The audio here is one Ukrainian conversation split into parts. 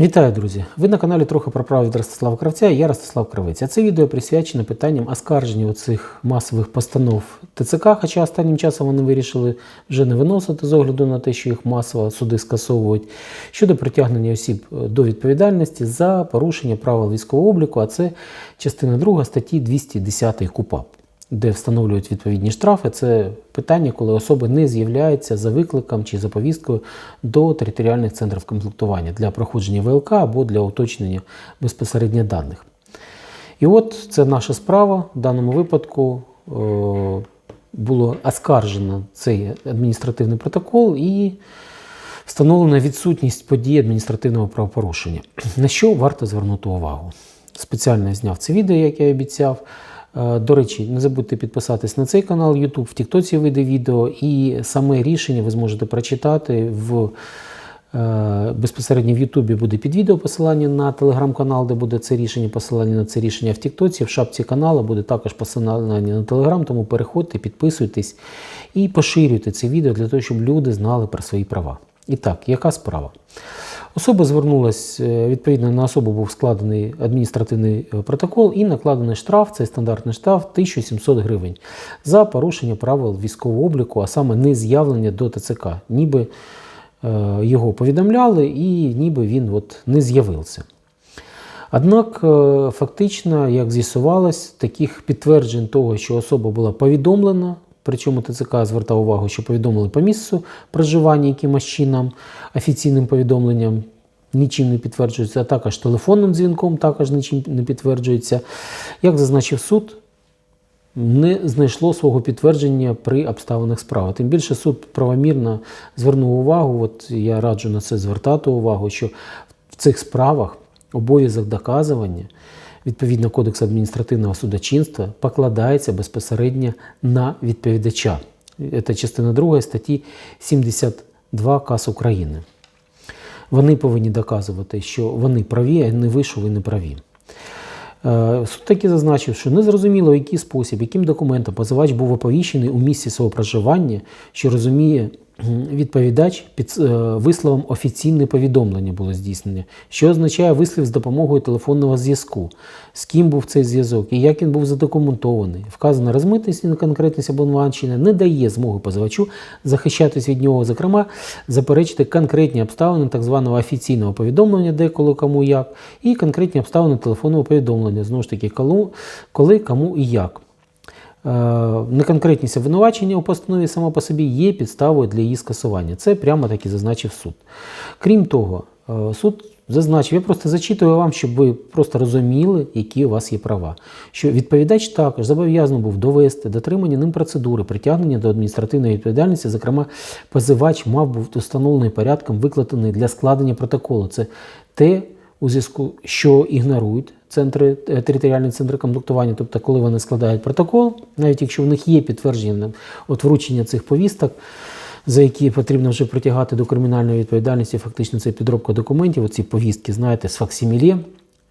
Вітаю, друзі! Ви на каналі трохи про право від Ростислава Кравця я Ростислав Кравець. А це відео присвячено питанням оскарження оцих масових постанов ТЦК, хоча останнім часом вони вирішили вже не виносити з огляду на те, що їх масово суди скасовують, щодо притягнення осіб е, до відповідальності за порушення правил військового обліку, а це частина 2 статті 210 КУПАП. Де встановлюють відповідні штрафи, це питання, коли особи не з'являються за викликом чи за повісткою до територіальних центрів комплектування для проходження ВЛК або для уточнення безпосередньо даних. І от це наша справа. В даному випадку е, було оскаржено цей адміністративний протокол і встановлена відсутність події адміністративного правопорушення. На що варто звернути увагу? Спеціально зняв це відео, як я обіцяв. Е, До речі, не забудьте підписатись на цей канал YouTube, в Тіктоці вийде відео, і саме рішення ви зможете прочитати в е, безпосередньо в Ютубі буде під відео посилання на телеграм-канал, де буде це рішення, посилання на це рішення в Тіктоці, в шапці каналу буде також посилання на телеграм, тому переходьте, підписуйтесь і поширюйте це відео для того, щоб люди знали про свої права. І так, яка справа? Особа звернулась, е, відповідно на особу був складений адміністративний е, протокол і накладений штраф, це стандартний штраф 1700 гривень за порушення правил військового обліку, а саме не з'явлення до ТЦК. Ніби е, його повідомляли і ніби він от не з'явився. Однак, фактично, як з'ясувалось, таких підтверджень того, що особа була повідомлена, причому ТЦК звертав увагу, що повідомили по місцю проживання якимось чином, офіційним повідомленням нічим не підтверджується, а також телефонним дзвінком також нічим не підтверджується. Як зазначив суд, не знайшло свого підтвердження при обставинах справи. Тим більше суд правомірно звернув увагу, от я раджу на це звертати увагу, що в цих справах обов'язок доказування відповідно Кодексу адміністративного судочинства покладається безпосередньо на відповідача. Це частина 2 статті 72 КАС України. Вони повинні доказувати, що вони праві, а не ви, що ви не праві. Е, Суд таки зазначив, що незрозуміло, в який спосіб, яким документом позивач був оповіщений у місці свого проживання, що розуміє відповідач під е, висловом офіційне повідомлення було здійснення, що означає вислів з допомогою телефонного зв'язку, з ким був цей зв'язок і як він був задокументований. Вказана розмитність і неконкретність обвинувачення не дає змоги позивачу захищатись від нього, зокрема, заперечити конкретні обставини так званого офіційного повідомлення, де коли кому як, і конкретні обставини телефонного повідомлення, знову ж таки, коли, коли кому і як. Е, Неконкретність обвинувачення у постанові само по собі є підставою для її скасування. Це прямо таки зазначив суд. Крім того, е, суд зазначив, я просто зачитую вам, щоб ви просто розуміли, які у вас є права. Що відповідач також зобов'язаний був довести дотримання ним процедури притягнення до адміністративної відповідальності. Зокрема, позивач мав бути встановлений порядком, викладений для складення протоколу. Це те, у зв'язку, що ігнорують центри, е, територіальні центри комплектування, тобто, коли вони складають протокол, навіть якщо в них є підтвердження от вручення цих повісток, за які потрібно вже притягати до кримінальної відповідальності, фактично це підробка документів, оці повістки, знаєте, з факсимілі,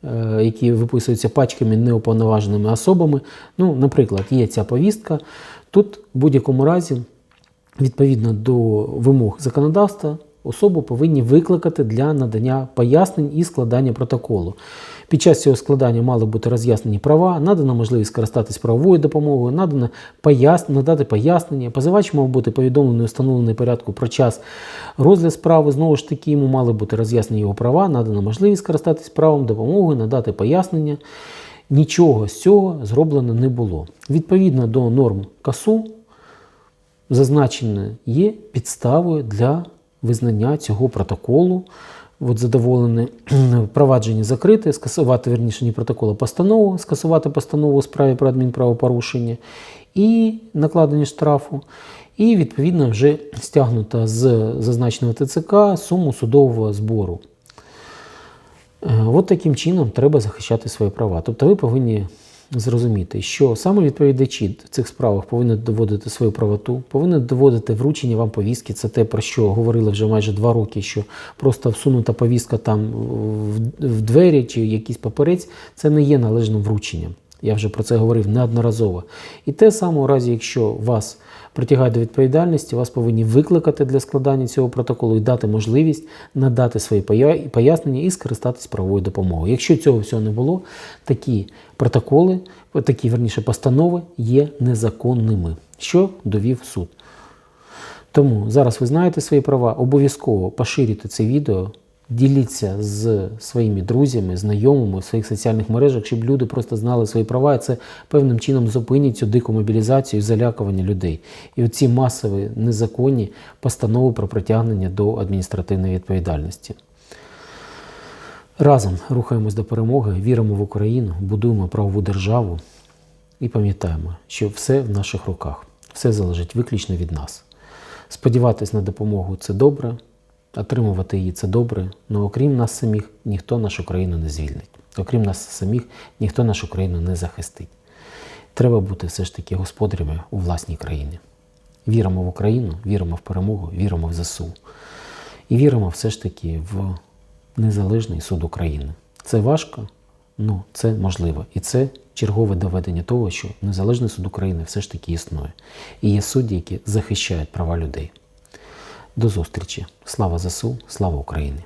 е, які виписуються пачками неуповноваженими особами. Ну, наприклад, є ця повістка. Тут в будь-якому разі, відповідно до вимог законодавства, особу повинні викликати для надання пояснень і складання протоколу. Під час цього складання мали бути роз'яснені права, надана можливість скористатись правовою допомогою, надано пояс... надати пояснення. Позивач мав бути повідомлений у встановлений порядку про час розгляд справи. Знову ж таки, йому мали бути роз'яснені його права, надана можливість скористатись правом, допомогою, надати пояснення. Нічого з цього зроблено не було. Відповідно до норм КАСУ, зазначене є підставою для визнання цього протоколу. От задоволене провадження закрите, скасувати верніше не протокол, а постанову, скасувати постанову у справі про адмінправопорушення і накладення штрафу. І відповідно вже стягнута з зазначеного ТЦК суму судового збору. Е, От таким чином треба захищати свої права. Тобто ви повинні зрозуміти, що саме відповідачі в цих справах повинні доводити свою правоту, повинні доводити вручення вам повістки. Це те, про що говорили вже майже два роки, що просто всунута повістка там в- двері чи якийсь паперець, це не є належним врученням. Я вже про це говорив неодноразово. І те саме у разі, якщо вас притягають до відповідальності, вас повинні викликати для складання цього протоколу і дати можливість надати свої пояснення і скористатись правовою допомогою. Якщо цього всього не було, такі протоколи, такі верніше постанови є незаконними, що довів суд. Тому зараз ви знаєте свої права, обов'язково поширюйте це відео, діліться з своїми друзями, знайомими в своїх соціальних мережах, щоб люди просто знали свої права, і це певним чином зупинить цю дику мобілізацію і залякування людей. І оці масові незаконні постанови про притягнення до адміністративної відповідальності. Разом рухаємось до перемоги, віримо в Україну, будуємо правову державу і пам'ятаємо, що все в наших руках, все залежить виключно від нас. Сподіватись на допомогу це добре, отримувати її це добре, але окрім нас самих ніхто нашу країну не звільнить. Окрім нас самих, ніхто нашу країну не захистить. Треба бути все ж таки господарями у власній країні. Віримо в Україну, віримо в перемогу, віримо в ЗСУ. І віримо все ж таки в незалежний суд України. Це важко, ну це можливо. І це чергове доведення того, що незалежний суд України все ж таки існує. І є судді, які захищають права людей. До зустрічі. Слава ЗСУ, слава Україні!